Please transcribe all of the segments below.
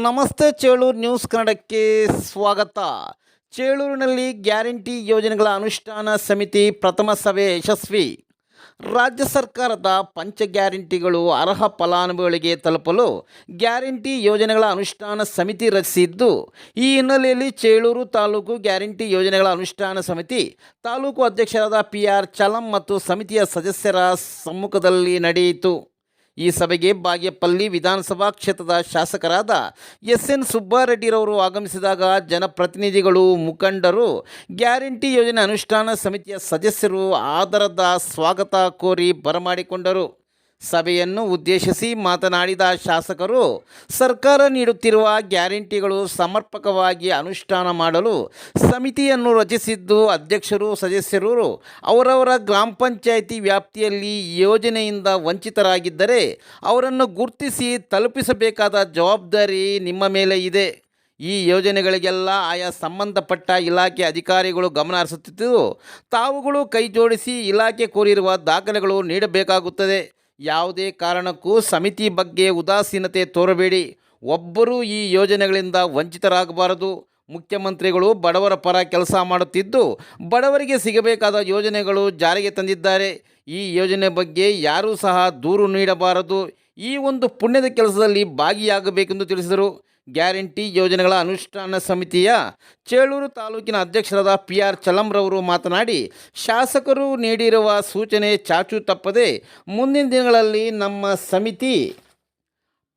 ನಮಸ್ತೆ ಚೇಳೂರು ನ್ಯೂಸ್ ಕನ್ನಡಕ್ಕೆ ಸ್ವಾಗತ. ಚೇಳೂರಿನಲ್ಲಿ ಗ್ಯಾರಂಟಿ ಯೋಜನೆಗಳ ಅನುಷ್ಠಾನ ಸಮಿತಿ ಪ್ರಥಮ ಸಭೆ ಯಶಸ್ವಿ. ರಾಜ್ಯ ಸರ್ಕಾರದ ಪಂಚ ಗ್ಯಾರಂಟಿಗಳು ಅರ್ಹ ಫಲಾನುಭವಿಗಳಿಗೆ ತಲುಪಲು ಗ್ಯಾರಂಟಿ ಯೋಜನೆಗಳ ಅನುಷ್ಠಾನ ಸಮಿತಿ ರಚಿಸಿದ್ದು, ಈ ಹಿನ್ನೆಲೆಯಲ್ಲಿ ಚೇಳೂರು ತಾಲೂಕು ಗ್ಯಾರಂಟಿ ಯೋಜನೆಗಳ ಅನುಷ್ಠಾನ ಸಮಿತಿ ತಾಲೂಕು ಅಧ್ಯಕ್ಷರಾದ ಪಿ ಆರ್ ಚಲಂ ಮತ್ತು ಸಮಿತಿಯ ಸದಸ್ಯರ ಸಮ್ಮುಖದಲ್ಲಿ ನಡೆಯಿತು. ಈ ಸಭೆಗೆ ಬಾಗೇಪಲ್ಲಿ ವಿಧಾನಸಭಾ ಕ್ಷೇತ್ರದ ಶಾಸಕರಾದ ಎಸ್ ಎನ್ ಸುಬ್ಬಾರೆಡ್ಡಿರವರು ಆಗಮಿಸಿದಾಗ ಜನಪ್ರತಿನಿಧಿಗಳು, ಮುಖಂಡರು, ಗ್ಯಾರಂಟಿ ಯೋಜನೆ ಅನುಷ್ಠಾನ ಸಮಿತಿಯ ಸದಸ್ಯರು ಆದರದ ಸ್ವಾಗತ ಕೋರಿ ಬರಮಾಡಿಕೊಂಡರು. ಸಭೆಯನ್ನು ಉದ್ದೇಶಿಸಿ ಮಾತನಾಡಿದ ಶಾಸಕರು, ಸರ್ಕಾರ ನೀಡುತ್ತಿರುವ ಗ್ಯಾರಂಟಿಗಳು ಸಮರ್ಪಕವಾಗಿ ಅನುಷ್ಠಾನ ಮಾಡಲು ಸಮಿತಿಯನ್ನು ರಚಿಸಿದ್ದು ಅಧ್ಯಕ್ಷರು, ಸದಸ್ಯರು, ಅವರವರ ಗ್ರಾಮ ಪಂಚಾಯಿತಿ ವ್ಯಾಪ್ತಿಯಲ್ಲಿ ಯೋಜನೆಯಿಂದ ವಂಚಿತರಾಗಿದ್ದರೆ ಅವರನ್ನು ಗುರುತಿಸಿ ತಲುಪಿಸಬೇಕಾದ ಜವಾಬ್ದಾರಿ ನಿಮ್ಮ ಮೇಲೆ ಇದೆ. ಈ ಯೋಜನೆಗಳಿಗೆಲ್ಲ ಆಯಾ ಸಂಬಂಧಪಟ್ಟ ಇಲಾಖೆ ಅಧಿಕಾರಿಗಳು ಗಮನ ಹರಿಸುತ್ತಿದ್ದು, ತಾವುಗಳು ಕೈಜೋಡಿಸಿ ಇಲಾಖೆ ಕೋರಿರುವ ದಾಖಲೆಗಳು ನೀಡಬೇಕಾಗುತ್ತದೆ. ಯಾವುದೇ ಕಾರಣಕ್ಕೂ ಸಮಿತಿ ಬಗ್ಗೆ ಉದಾಸೀನತೆ ತೋರಬೇಡಿ. ಒಬ್ಬರೂ ಈ ಯೋಜನೆಗಳಿಂದ ವಂಚಿತರಾಗಬಾರದು. ಮುಖ್ಯಮಂತ್ರಿಗಳು ಬಡವರ ಪರ ಕೆಲಸ ಮಾಡುತ್ತಿದ್ದು, ಬಡವರಿಗೆ ಸಿಗಬೇಕಾದ ಯೋಜನೆಗಳು ಜಾರಿಗೆ ತಂದಿದ್ದಾರೆ. ಈ ಯೋಜನೆ ಬಗ್ಗೆ ಯಾರೂ ಸಹ ದೂರು ನೀಡಬಾರದು. ಈ ಒಂದು ಪುಣ್ಯದ ಕೆಲಸದಲ್ಲಿ ಭಾಗಿಯಾಗಬೇಕೆಂದು ತಿಳಿಸಿದರು. ಗ್ಯಾರಂಟಿ ಯೋಜನೆಗಳ ಅನುಷ್ಠಾನ ಸಮಿತಿಯ ಚೇಳೂರು ತಾಲೂಕಿನ ಅಧ್ಯಕ್ಷರಾದ ಪಿ ಆರ್ ಚಲಂರವರು ಮಾತನಾಡಿ, ಶಾಸಕರು ನೀಡಿರುವ ಸೂಚನೆ ಚಾಚು ತಪ್ಪದೆ ಮುಂದಿನ ದಿನಗಳಲ್ಲಿ ನಮ್ಮ ಸಮಿತಿ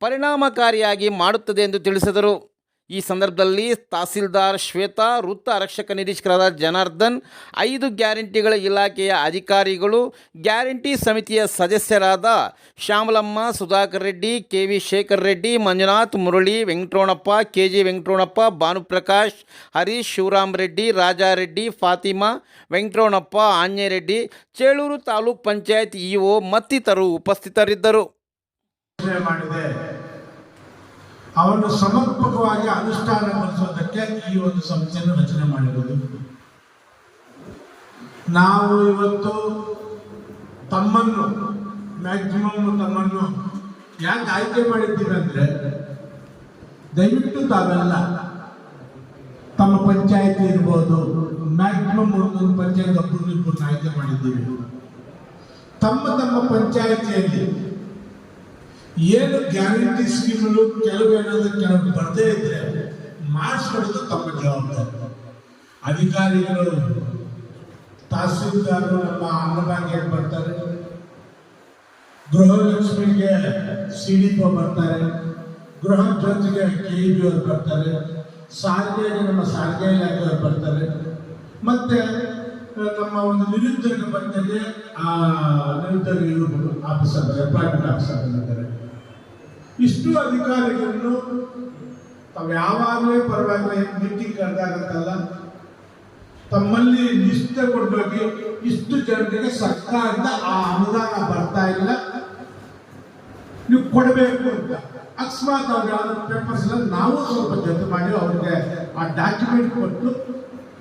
ಪರಿಣಾಮಕಾರಿಯಾಗಿ ಮಾಡುತ್ತದೆ ಎಂದು ತಿಳಿಸಿದರು. ಈ ಸಂದರ್ಭದಲ್ಲಿ ತಹಸೀಲ್ದಾರ್ ಶ್ವೇತಾ, ವೃತ್ತ ಆರಕ್ಷಕ ನಿರೀಕ್ಷಕರಾದ ಜನಾರ್ದನ್, ಐದು ಗ್ಯಾರಂಟಿಗಳ ಇಲಾಖೆಯ ಅಧಿಕಾರಿಗಳು, ಗ್ಯಾರಂಟಿ ಸಮಿತಿಯ ಸದಸ್ಯರಾದ Shyamalamma, Sudhakar Reddy K V Shekhar Reddy, Manjunath Murali Venkatonappa K G Venkatonappa Bhanuprakash, Harish Shivaram Reddy Rajareddy Fatima Venkatonappa Anjaneya Reddy, Cheluru taluk panchayat EO ಮತ್ತಿತರರು ಉಪಸ್ಥಿತರಿದ್ದರು. ಅವನ್ನು ಸಮರ್ಪಕವಾಗಿ ಅನುಷ್ಠಾನಗೊಳಿಸೋದಕ್ಕೆ ಈ ಒಂದು ಸಂಸ್ಥೆಯನ್ನು ರಚನೆ ಮಾಡಿರೋದು. ನಾವು ಇವತ್ತು ತಮ್ಮನ್ನು ಮ್ಯಾಕ್ಸಿಮಮ್ ತಮ್ಮನ್ನು ಯಾಕೆ ಆಯ್ಕೆ ಮಾಡಿದ್ದೀವಿ ಅಂದ್ರೆ ದಯವಿಟ್ಟು ತಾವೆಲ್ಲ ತಮ್ಮ ಪಂಚಾಯತಿ ಇರ್ಬೋದು ಮ್ಯಾಕ್ಸಿಮಮ್ ಒಂದೊಂದು ಪಂಚಾಯತ್ ಒಬ್ಬರು ಇಬ್ಬರನ್ನ ಆಯ್ಕೆ ಮಾಡಿದ್ದೀವಿ. ತಮ್ಮ ತಮ್ಮ ಪಂಚಾಯತಿಯಲ್ಲಿ ಏನು ಗ್ಯಾರಂಟಿ ಸ್ಕೀಮ್ಗಳು ಕೆಲವು ಏನಾದ್ರು ಕೆಲವು ಬರ್ದೇ ಇದ್ರೆ ಮಾಡಿಸ್ಕೊಡೋದು ತಮ್ಮ ಜವಾಬ್ದಾರಿ. ಅಧಿಕಾರಿಗಳು ತಹಸೀಲ್ದಾರರು ನಮ್ಮ ಅನ್ನಭಾಗ್ಯ ಬರ್ತಾರೆ. ಗೃಹಲಕ್ಷ್ಮಿಗೆ ಸಿ ಡಿ ಪಿ ಬರ್ತಾರೆ. ಗೃಹ ಜ್ಯೋತಿಗೆ ಕೆ ಇ ಬಿ ಅವ್ರು ಬರ್ತಾರೆ. ಸಾರಿಗೆಗೆ ನಮ್ಮ ಸಾರಿಗೆ ಇಲಾಖೆಯವರು ಬರ್ತಾರೆ. ಮತ್ತೆ ನಮ್ಮ ಒಂದು ನಿರುದ್ಯೋಗ ಬಂದಲ್ಲಿ ಆ, ನಿರುದ್ಯೋಗ ಆಫೀಸರ್ ಎಂಪ್ಲಾಯ್ಮೆಂಟ್ ಆಫೀಸರ್ ಬಂದಿದ್ದಾರೆ ಇಷ್ಟು ಅಧಿಕಾರಿಗಳನ್ನು ತಾವು ಯಾವಾಗಲೇ ಪರವಾಗಿಲ್ಲ ಮೀಟಿಂಗ್ ಕರೆದಾಗತ್ತಲ್ಲ ತಮ್ಮಲ್ಲಿ ನಿಷ್ಠೆಗೊಂಡೋಗಿ ಇಷ್ಟು ಜನರಿಗೆ ಸರ್ಕಾರದ ಆ ಅನುದಾನ ಬರ್ತಾ ಇಲ್ಲ. ನೀವು ಕೊಡಬೇಕು ಅಂತ. ಅಕಸ್ಮಾತ್ ಅವ್ರು ಪೇಪರ್ಸ್ ಎಲ್ಲ ನಾವು ಸ್ವಲ್ಪ ಜೊತೆ ಮಾಡಿ ಅವ್ರಿಗೆ ಆ ಡಾಕ್ಯುಮೆಂಟ್ ಕೊಟ್ಟು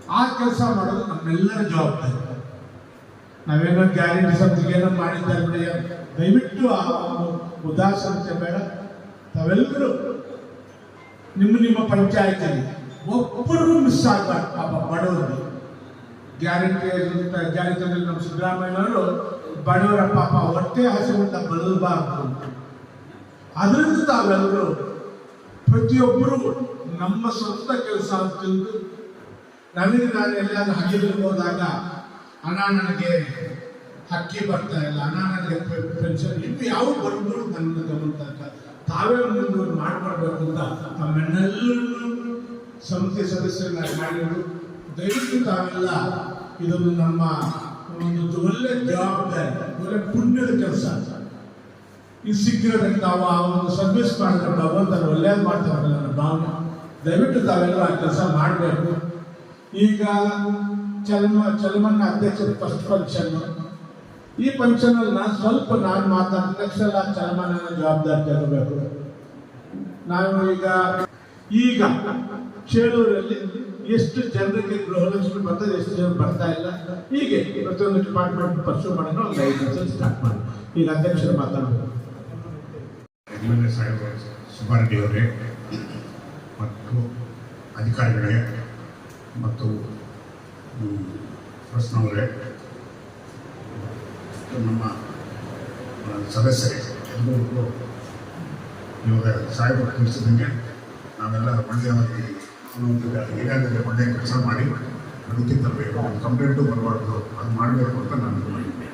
ಆ ಕೆಲಸ ಮಾಡೋದು ನಮ್ಮೆಲ್ಲರ ಜವಾಬ್ದಾರಿ. ನಾವೇನೋ ಗ್ಯಾರಂಟಿ ಸಂಸ್ಥೆಗೆ ಏನೋ ಮಾಡಿದ್ದಾರೆ ದಯವಿಟ್ಟು ಆ ಉದಾಸೀನತೆ ಬೇಡ. ತಾವೆಲ್ಲರೂ ನಿಮ್ಮ ನಿಮ್ಮ ಪಂಚಾಯತಿಯಲ್ಲಿ ಒಬ್ಬರು ಮಿಸ್ ಆಗಬಾರ್ದು. ಪಾಪ ಬಡವರಿಗೆ ಗ್ಯಾರಂಟಿ ಜಾರಿತಲ್ಲಿ ನಮ್ಮ ಸಿದ್ದರಾಮಯ್ಯನವರು ಬಡವರ ಪಾಪ ಹೊಟ್ಟೆ ಹಸಿವಿಂದ ಬದಲಬಾರದು ಅದರಿಂದ ತಾವೆಲ್ಲರೂ ಪ್ರತಿಯೊಬ್ಬರು ನಮ್ಮ ಸ್ವಂತ ಕೆಲಸ ಅಂತ ತಿಳಿದು ನನಗೆ ನಾನು ಎಲ್ಲಾದ್ರೂ ಹಳ್ಳಿಗೆ ಹೋದಾಗ ಹಣ ನನಗೆ ಹಕ್ಕಿ ಬರ್ತಾ ಇಲ್ಲ. ಹಣ ನನಗೆ ಪೆನ್ಷನ್ ಇನ್ನು ಯಾವ ಬಂದರೂ ನನ್ನ ಗಮನ ತಾವೇ ಮುಂದೆ ಮಾಡಿಕೊಳ್ಬೇಕು ಅಂತ ತಮ್ಮೆಲ್ಲರನ್ನು ಸಮಿತಿ ಸದಸ್ಯರನ್ನ ಮಾಡಿದರು. ದಯವಿಟ್ಟು ತಾವೆಲ್ಲ ಇದೊಂದು ನಮ್ಮ ಒಂದು ಒಳ್ಳೆ ಜವಾಬ್ದಾರಿ ಒಳ್ಳೆ ಪುಣ್ಯದ ಕೆಲಸ. ಈ ಸಿಕ್ಕಿರೋದಕ್ಕೆ ನಾವು ಆ ಒಂದು ಸರ್ವಿಸ್ ಮಾಡಿದ್ರೆ ಭಗವಂತನ ಒಳ್ಳೇದು ಮಾಡ್ತಾರಲ್ಲ ನನ್ನ ಭಾವನೆ. ದಯವಿಟ್ಟು ತಾವೆಲ್ಲ ಆ ಕೆಲಸ ಮಾಡಬೇಕು. ಈಗ ಚಲಮ, ಚಲಮನ್ನ ಅಧ್ಯಕ್ಷರ ಫಸ್ಟ್ ಫಂಕ್ಷನ್ ಈ ಫಂಕ್ಷನ್ ಅಲ್ಲಿ ನಾನು ಸ್ವಲ್ಪ ನಾನು ಮಾತಾಡ್ತೀನಿ. ತಕ್ಷಣ ಚಲಮನ್ನ ಜವಾಬ್ದಾರಿ ತಗೋಬೇಕು. ನಾನು ಈಗ ಈಗ ಚೇಳೂರಲ್ಲಿ ಎಷ್ಟು ಜನರಿಗೆ ಗೃಹಲಕ್ಷ್ಮಿ ಬರ್ತದೆ, ಎಷ್ಟು ಜನ ಬರ್ತಾ ಇಲ್ಲ ಹೀಗೆ ಪ್ರತಿಯೊಂದು ಡಿಪಾರ್ಟ್ಮೆಂಟ್ ಪರ್ಸ್ಯೂ ಮಾಡೋಣ, ಒಂದು ಐದು ಸ್ಟಾರ್ಟ್ ಮಾಡಿ ಈಗ ಅಧ್ಯಕ್ಷರು ಮಾತಾಡಬೇಕು ಸುಬ್ಬಾರೆಡ್ಡಿ ಅವರೇ ಮತ್ತು ಅಧಿಕಾರಿಗಳೇ ಮತ್ತು ಪ್ರಶ್ನವರೇ. ನಮ್ಮ ಸದಸ್ಯರೇ ಎಲ್ಲರಿಗೂ ಇವಾಗ ಸಾಹೇಬರು ತಿಳಿಸಿದಂಗೆ ನಾವೆಲ್ಲ ಒಳ್ಳೆಯ ಈಗಾಗಲೇ ಒಳ್ಳೆಯ ಕೆಲಸ ಮಾಡಿ ಪ್ರಗತಿ ತರಬೇಕು ಕಂಪ್ಲೇಂಟು ಬರಬಾರ್ದು, ಅದು ಮಾಡಬೇಕು ಅಂತ ನಾನು ಮಾಡಿದ್ದೆ